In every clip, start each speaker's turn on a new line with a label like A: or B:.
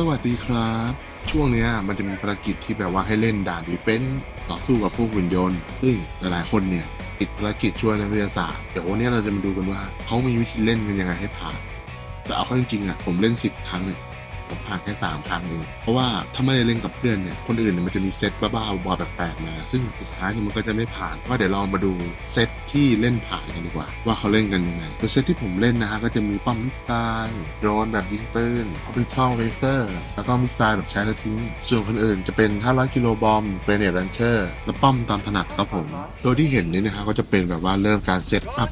A: สวัสดีครับ ช่วงเนี้ยมันจะมีภารกิจที่แบบว่าให้เล่นด่านดีเฟนต์ต่อสู้กับพวกหุ่นยนต์ซึ่งหลายๆคนเนี่ยติดภารกิจช่วยนักวิทยาศาสตร์เดี๋ยววันนี้เราจะมาดูกันว่าเขามีวิธีเล่นกันยังไงให้ผ่าน แต่เอาเข้าจริงๆอะผมเล่นสิบครั้งเนี่ย ผมผ่านแค่สามครั้งเองเพราะว่าถ้าไม่ได้เล่นกับเพื่อนเนี่ยคนอื่นเนี่ยมันจะมีเซตบ้าๆบอแปลกๆมา ซึ่งสุดท้ายเนี่ยมันก็จะไม่ผ่านว่าเดี๋ยวเรามาดูเซตที่เล่นผ่านกันดีกว่า ว่าเขาเล่นกันยังไงโดยเซตที่ผมเล่นนะฮะก็จะมีป้อมมิสไซล์โดรนแบบยิงปืนออร์บิทัลเรเซอร์แล้วก็มิสไซล์แบบใช้แล้วทิ้งส่วนคนอื่นจะเป็น 500 กิโลบอมเกรเนตแรนเชอร์และป้อมตามถนัดครับผมโดยที่เห็นนี่นะครับก็จะเป็นแบบว่าเริ่มการเซตอัพ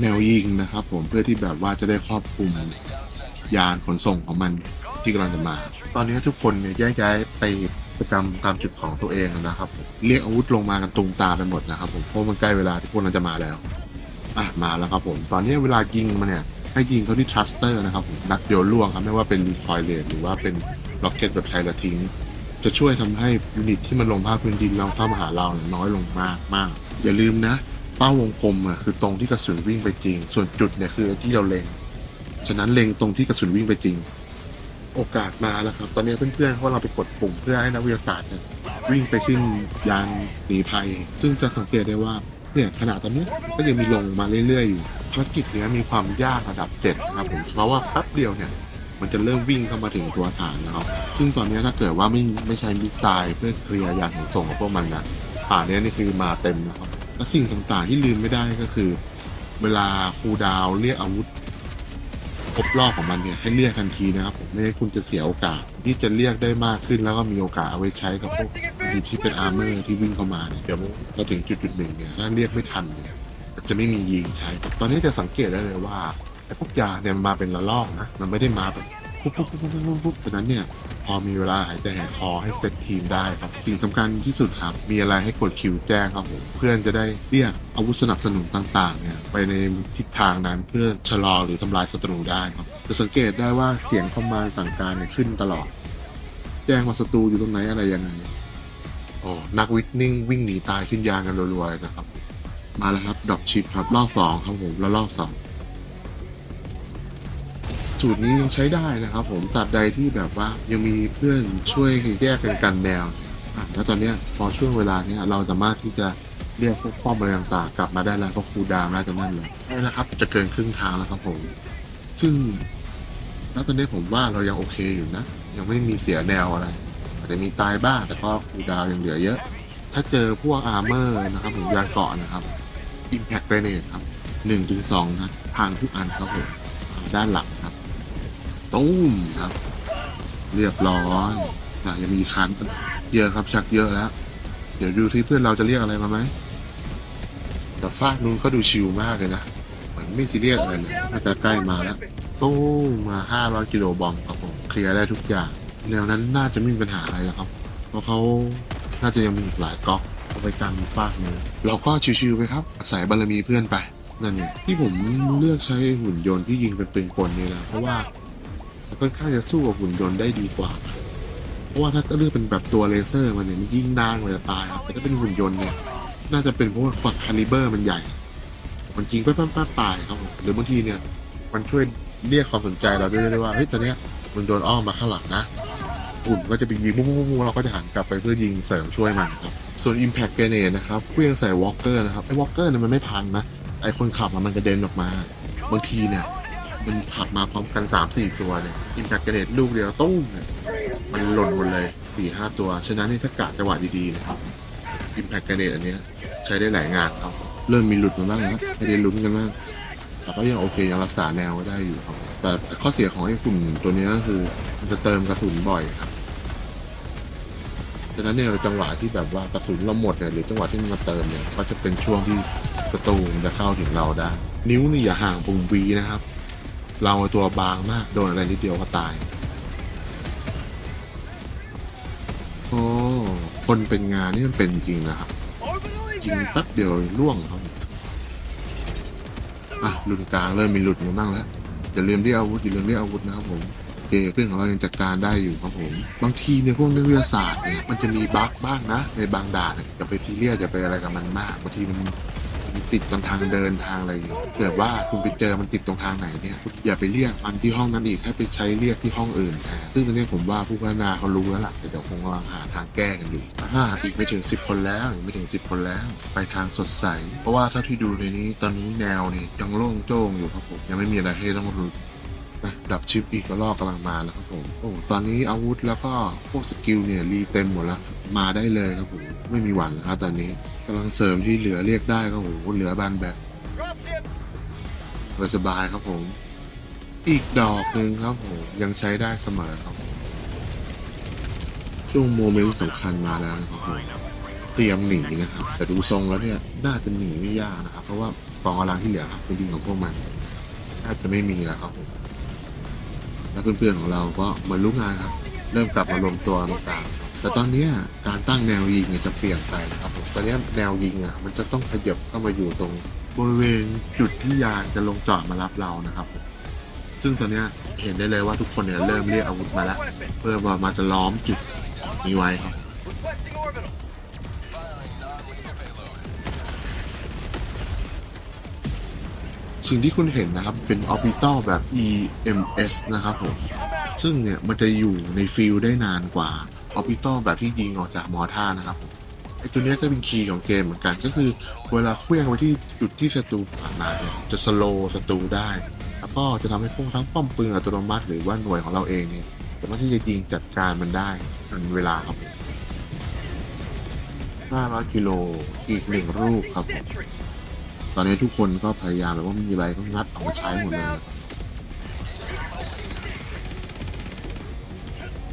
A: แนวยิงนะครับผมเพื่อที่แบบว่าจะได้ครอบคลุมยานขนส่งของมัน ที่กำลังจะมา ตอนนี้ทุกคนเนี่ยแยกย้ายไปประจำตามจุดของตัวเองนะครับผมเรียกอาวุธลงมากันตุงตาไปหมดนะครับผมเพราะมันใกล้เวลาที่พวกเราจะมาแล้วอะมาแล้วครับผม ตอนนี้เวลายิงมาเนี่ยให้ยิงเขาที่ทรัสเตอร์นะครับผมนัดเดียวล่วงครับไม่ว่าเป็นรีคอยเลหรือว่าเป็นล็อกเก็ตแบบไทยละทิ้ง จะช่วยทำให้ยูนิตที่มันลงภาคพื้นดินเราเข้ามาหาเราเนี่ยน้อยลงมากมากอย่าลืมนะ เป้าวงกลมอะคือตรงที่กระสุนวิ่งไปจริง ส่วนจุดเนี่ยคือที่เราเล็งฉะนั้นเล็งตรงที่กระสุนวิ่งไปจริง โอกาสมาแล้วครับ ตอนนี้เพื่อนๆเขาเราไปกดปุ่มเพื่อให้นักวิทยาศาสตร์เนี่ยวิ่งไปสิ้นยานหนีภัย ซึ่งจะสังเกตได้ว่าเนี่ยขนาดตอนนี้ก็ยังมีลงมาเรื่อยๆอยู่ภารกิจเนี้ยมีความยากระดับเจ็ดนะครับผมเพราะว่าแป๊บเดียวเนี่ยมันจะเริ่มวิ่งเข้ามาถึงตัวฐานนะครับ ซึ่งตอนนี้ถ้าเกิดว่าไม่ไม่ใช้มิสไซล์เพื่อเคลียร์ยานขนส่งของพวกมันนะป่านี้นี่คือมาเต็มนะครับ และสิ่งต่างๆที่ลืมไม่ได้ก็คือ เวลาคูดาวเรียกอาวุธ ครบรอบของมันเนี่ยให้เรียกทันทีนะครับผมไม่ให้คุณจะเสียโอกาส ที่จะเรียกได้มากขึ้นแล้วก็มีโอกาสเอาไว้ใช้กับพวกดีที่เป็นอาร์เมอร์ที่วิ่งเข้ามาเนี่ยเดี๋ยวพอถึงจุดจุดหนึ่งเนี่ยถ้าเรียกไม่ทันเนี่ยจะไม่มียิงใช้ ตอนนี้จะสังเกตได้เลยว่าไอ้พวกยาเนี่ยมันมาเป็นระลอกนะ มันไม่ได้มาแบบ ปุ๊บปุ๊บปุ๊บปุ๊บปุ๊บปุ๊บฉะนั้นเนี่ย พอมีเวลาหายใจหายคอให้เซตทีมได้ครับ สิ่งสำคัญที่สุดครับ มีอะไรให้กดคิวแจ้งครับผม เพื่อนจะได้เรียกอาวุธสนับสนุนต่างๆเนี่ยไปในทิศทางนั้นเพื่อชะลอหรือทำลายศัตรูได้ครับ จะสังเกตได้ว่าเสียงคอมมานด์สั่งการเนี่ยขึ้นตลอด แจ้งว่าศัตรูอยู่ตรงไหนอะไรยังไง โอ้ นักวิทนิ่งวิ่งหนีตายขึ้นยานกันรัวๆนะครับ มาแล้วครับดรอปชิปครับรอบสองครับผมแล้วรอบสอง สูตรนี้ยังใช้ได้นะครับ ผมตราบใดที่แบบว่ายังมีเพื่อนช่วยแยกกันกันแนวอะแล้วตอนเนี้ยพอช่วงเวลาเนี้ยเราสามารถที่จะเรียกพวกป้อมอะไรต่างๆกลับมาได้แล้วเพราะครูดาวน่าจะนั่นเลยได้แล้วครับ จะเกินครึ่งทางแล้วครับผม ซึ่งแล้วตอนนี้ผมว่าเรายังโอเคอยู่นะ ยังไม่มีเสียแนวอะไรอาจจะมีตายบ้างแต่ก็ครูดาวยังเหลือเยอะ ถ้าเจอพวกอาร์เมอร์นะครับผมยานเกาะนะครับ Impact Grenade ครับหนึ่งถึงสองนัดทางทุกอันครับผมด้านหลัง ตุ้มครับ เรียบร้อยอะยังมีคันเยอะครับชักเยอะแล้ว เดี๋ยวดูที่เพื่อนเราจะเรียกอะไรมาไหมแต่ฟากนู้นก็ดูชิลมากเลยนะเหมือนไม่ซีเรียสอะไรเลยน่าจะใกล้มาแล้วตู้มา500กิโลบอมครับผมเคลียร์ได้ทุกอย่างแนวนั้นน่าจะไม่มีปัญหาอะไรแล้วครับ เพราะเขาน่าจะยังมีอีกหลายก๊อกเอาไปกันฟากนู้นเราก็ชิวๆไปครับ อาศัยบารมีเพื่อนไปนั่นไงที่ผมเลือกใช้หุ่นยนต์ที่ยิงเป็นปืนกลนี่แหละเพราะว่า ค่อนข้างจะสู้กับหุ่นยนต์ได้ดีกว่า เพราะว่าถ้าจะเลือกเป็นแบบตัวเลเซอร์มันเนี่ยมันยิ่งนานกว่าจะตายครับแต่ถ้าเป็นหุ่นยนต์เนี่ยน่าจะเป็นเพราะว่าฝักคาลิเบอร์มันใหญ่ มันยิงแป๊บๆตายครับผมหรือบางทีเนี่ยมันช่วยเรียกความสนใจเราด้วยได้ว่าเฮ้ยตอนเนี้ยมันโดนอ้อมมาข้างหลังนะอุ่นก็จะไปยิงมุ้งๆๆเราก็จะหันกลับไปเพื่อยิงเสริมช่วยมันครับส่วน Impact Grenade นะครับเพื่องใส่วอลเกอร์นะครับไอ้วอลเกอร์เนี่ยมันไม่พังนะไอ้คนขับมันกระเด็นออกมาบางทีเนี่ย มันขับมาพร้อมกันสามสี่ตัวเนี่ยอิมแพคกระเด็ดลูกเดียวตุ้มเนี่ยมันหล่นหมดเลยสี่ห้าตัว ฉะนั้นนี่ถ้ากะจังหวะดีๆนะครับอิมแพคกระเด็ดอันเนี้ยใช้ได้หลายงานครับ เริ่มมีหลุดมาบ้างแล้วให้ได้ลุ้นกันบ้างแต่ก็ยังโอเคยังรักษาแนวไว้ได้อยู่ครับแต่ข้อเสียของไอ้ฝุ่นตัวนี้ก็คือมันจะเติมกระสุนบ่อยครับฉะนั้นเนี่ยจังหวะที่แบบว่ากระสุนเราหมดเนี่ยหรือจังหวะที่มันมาเติมเนี่ยก็จะเป็นช่วงที่ประตูจะเข้าถึงเราได้ นิ้วนี่อย่าห่างปุ่มวีนะครับ เราตัวบางมากโดนอะไรนิดเดียวก็ตาย โอ้คนเป็นงานนี่มันเป็นจริงนะครับยิงแป๊บเดียวล่วงครับอะหลุดกลางเริ่มมีหลุดมาบ้างแล้วอย่าลืมเรียอาวุธอย่าลืมเรียอาวุธนะครับผมโอเคเพื่อนของเรายังจัดการได้อยู่ครับผม บางทีเนี่ยพวกนักวิทยาศาสตร์เนี่ยมันจะมีบั๊กบ้างนะ ในบางด่านเนี่ยอย่าไปซีเรียสอย่าไปอะไรกับมันมากบางทีมัน มันติดตรงทางเดินทางอะไรอย่างเงี้ยเกิดว่าคุณไปเจอมันติดตรงทางไหนเนี่ยคุณอย่าไปเรียกมันที่ห้องนั้นอีกให้ไปใช้เรียกที่ห้องอื่นแทนซึ่งตอนนี้ผมว่าผู้พัฒนาเขารู้แล้วล่ะแต่เดี๋ยวคงกำลังหาทางแก้กันอยู่อ่าอีกไม่ถึงสิบคนแล้วอีกไม่ถึงสิบคนแล้ว ไปทางสดใส เพราะว่าเท่าที่ดูในนี้ตอนนี้แนวนี่ยังโล่งโจ้งอยู่ครับผมยังไม่มีอะไรให้ต้องรุน นะดับชิปอีกก็ลอกกำลังมาแล้วครับผมโอ้ตอนนี้อาวุธแล้วก็พวกสกิลเนี่ยรีเต็มหมดแล้วมาได้เลยครับผมไม่มีหวั่นแล้วครับตอนนี้กำลังเสริมที่เหลือเรียกได้ก็โอ้โหเหลือบานแบบสบายครับผม อีกดอกหนึ่งครับผมยังใช้ได้เสมอครับช่วงโมเมนต์สำคัญมาแล้วนะครับผมเตรียมหนีนะครับ แต่ดูทรงแล้วเนี่ยน่าจะหนีไม่ยากนะครับ เพราะว่ากองกำลังที่เหลือครับเป็นดินของพวกมันน่าจะไม่มีแล้วครับผม และเพื่อนๆของเราก็มาลุกงานครับ เริ่มกลับมารวมตัวต่างๆแต่ตอนนี้การตั้งแนวยิงจะเปลี่ยนไปนะครับผมตอนนี้แนวยิงอะมันจะต้องขยับเข้ามาอยู่ตรงบริเวณจุดที่ยานจะลงจอดมารับเรานะครับผมซึ่งตอนนี้เห็นได้เลยว่าทุกคนเนี่ยเริ่มเรียกอาวุธมาแล้วเพื่อมามาจะล้อมจุดนี้ไว้ครับ สิ่งที่คุณเห็นนะครับเป็นออร์บิทอลแบบ EMS นะครับผม ซึ่งเนี่ยมันจะอยู่ในฟิลได้นานกว่าออร์บิทอลแบบที่ยิงออกจากมอร์ท่านะครับผมไอตัวเนี้ยก็เป็นคีย์ของเกมเหมือนกันก็คือเวลาเคลื่องไปที่จุดที่ศัตรูผ่านมาเนี่ยจะสโลว์ศัตรูได้ แล้วก็จะทำให้พวกทั้งป้อมปืนอัตโนมัติหรือว่าหน่วยของเราเองเนี่ยสามารถที่จะยิงจัดการมันได้ทันเวลาครับ500กิโลอีกหนึ่งลูกครับ ตอนนี้ทุกคนก็พยายามแบบว่ามีอะไรก็งัดออกมาใช้หมดเลย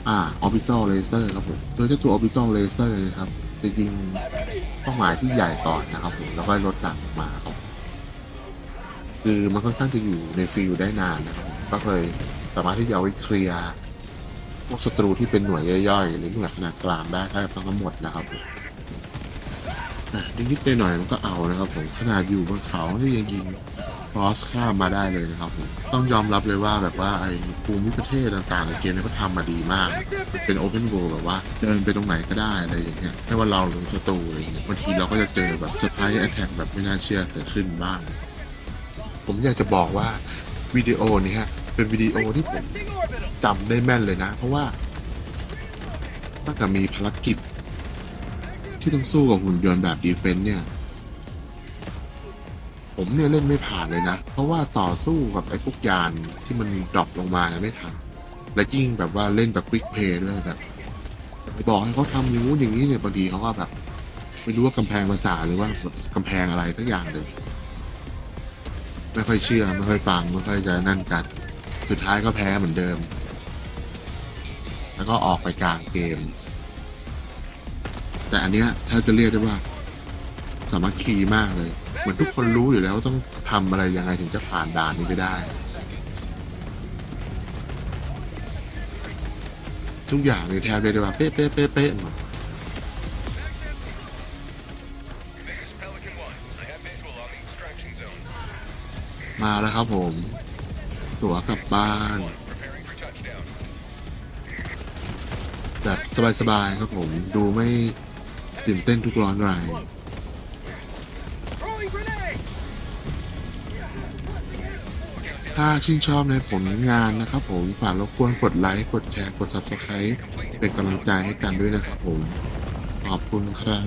A: อ่า orbital laser ครับผมโดยเจ้าตัว orbital laser นะครับจะยิงเป้าหมายที่ใหญ่ก่อนนะครับผมแล้วก็ลดดังมาครับคือมันค่อนข้างจะอยู่ในฟิลได้นานนะครับก็เลยสามารถที่จะเอาไว้เคลียร์พวกศัตรูที่เป็นหน่วยย่อยๆหรือหน่วยขนาดกลางได้แทบทั้งหมดนะครับ ผมอะนิดๆหน่อยๆมันก็เอานะครับผมขนาดอยู่บนเขาที่ยังยิงฟอสข้ามมาได้เลยนะครับผมต้องยอมรับเลยว่าแบบว่าไอ้ภูมิประเทศต่างๆในเกมนี้เขาทำมาดีมาก เป็นโอเพน o ว l d แบบว่าเดินไปตรงไหนก็ได้อะไรอย่างเงี้ยไม่ว่าเราหรือศัตรูอะไรอย่างเงี้ยบางทีเราก็จะเจอแบบเซอร์ไพรส์แอทแทกแบบไม่น่าเชื่อเกิดขึ้นบ้าง ผมอยากจะบอกว่าวิดีโอนี้ฮะเป็นวิดีโอที่ผมจำได้แม่นเลยนะ เพราะว่าตั้งแต่มีภารกิจ ที่ต้องสู้กับหุ่นยนต์แบบดีเฟนต์เนี่ย ผมเนี่ยเล่นไม่ผ่านเลยนะ เพราะว่าต่อสู้กับไอ้พวกยานที่มันดรอปลงมาเนี่ยไม่ทัน และยิ่งแบบว่าเล่นแบบควิกเพย์ด้วยแบบบอกให้เขาทำอย่างนู้นอย่างนี้เนี่ยบางทีเขาก็แบบ ไม่รู้ว่ากำแพงภาษาหรือว่ากำแพงอะไรสักอย่างเลยไม่ค่อยเชื่อไม่ค่อยฟังไม่ค่อยจะนั่นกัน สุดท้ายก็แพ้เหมือนเดิม แล้วก็ออกไปกลางเกม แต่อันเนี้ยแทบจะเรียกได้ว่า สามัคคีมากเลย เหมือนทุกคนรู้อยู่แล้วว่าต้องทำอะไรยังไงถึงจะผ่านด่านนี้ไปได้ ทุกอย่างในยแทบเรียกได้ว่าเป๊ะเป๊ะเป๊ะเป๊ะหมด
B: This is Pelican 1. I have visual on the extraction zone.
A: มาแล้วครับผม ตั๋วกลับบ้าน
B: Preparing for touchdown.
A: แบบสบายๆครับผมดูไม่ ตื่นเต้นทุกร้อนแรงถ้าชื่นชอบในผลงานนะครับผม ฝากรบกวนกดไลค์ กดแชร์ กด subscribe เป็นกำลังใจให้กันด้วยนะครับผม ขอบคุณครับ